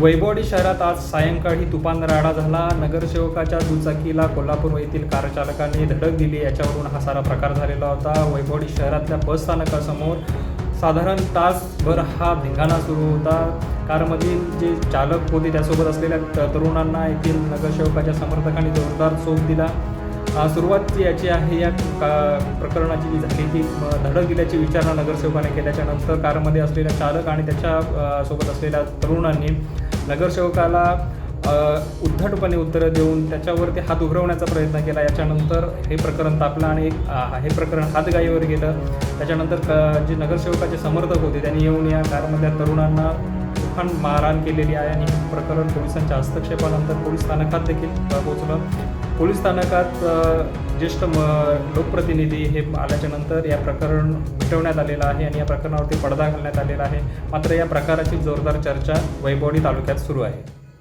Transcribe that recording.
वैभवडी शहरात आज सायंकाळी तुफान राडा झाला. नगरसेवकाच्या दुचाकीला कोल्हापूर येथील कारचालकाने धडक दिली. याच्यावरून हा सारा प्रकार झालेला होता. वैभवडी शहरातल्या बस स्थानकासमोर साधारण तासभर हा धिंगाणा सुरू होता. कारमधील जे चालक होते त्यासोबत असलेल्या तरुणांना येथील नगरसेवकाच्या समर्थकांनी जोरदार चोप दिला. सुरुवात जी याची आहे या का- प्रकरणाची जी झाली ती धडक दिल्याची विचारणा नगरसेवकाने केल्याच्यानंतर कारमध्ये असलेल्या चालक आणि त्याच्या सोबत असलेल्या तरुणांनी नगरसेवकाला उद्धटपणे उत्तरं देऊन त्याच्यावरती हात उघडवण्याचा प्रयत्न केला. याच्यानंतर हे प्रकरण तापलं आणि एक, हे प्रकरण हातगाईवर गेलं. त्याच्यानंतर क- जे नगरसेवकाचे समर्थक होते त्यांनी येऊन या कारमधल्या तरुणांना तुफान मारहाण केलेली आहे आणि हे प्रकरण पोलिसांच्या हस्तक्षेपानंतर पोलीस स्थानकात देखील अ, पोहोचलं. पोलीस स्थानकात ज्येष्ठ म लोकप्रतिनिधी हे आल्याच्यानंतर या प्रकरण मिटवण्यात आलेलं आहे आणि या प्रकरणावरती पडदा घालण्यात आलेला आहे. मात्र या प्रकाराची जोरदार चर्चा वैभवणी तालुक्यात सुरू आहे.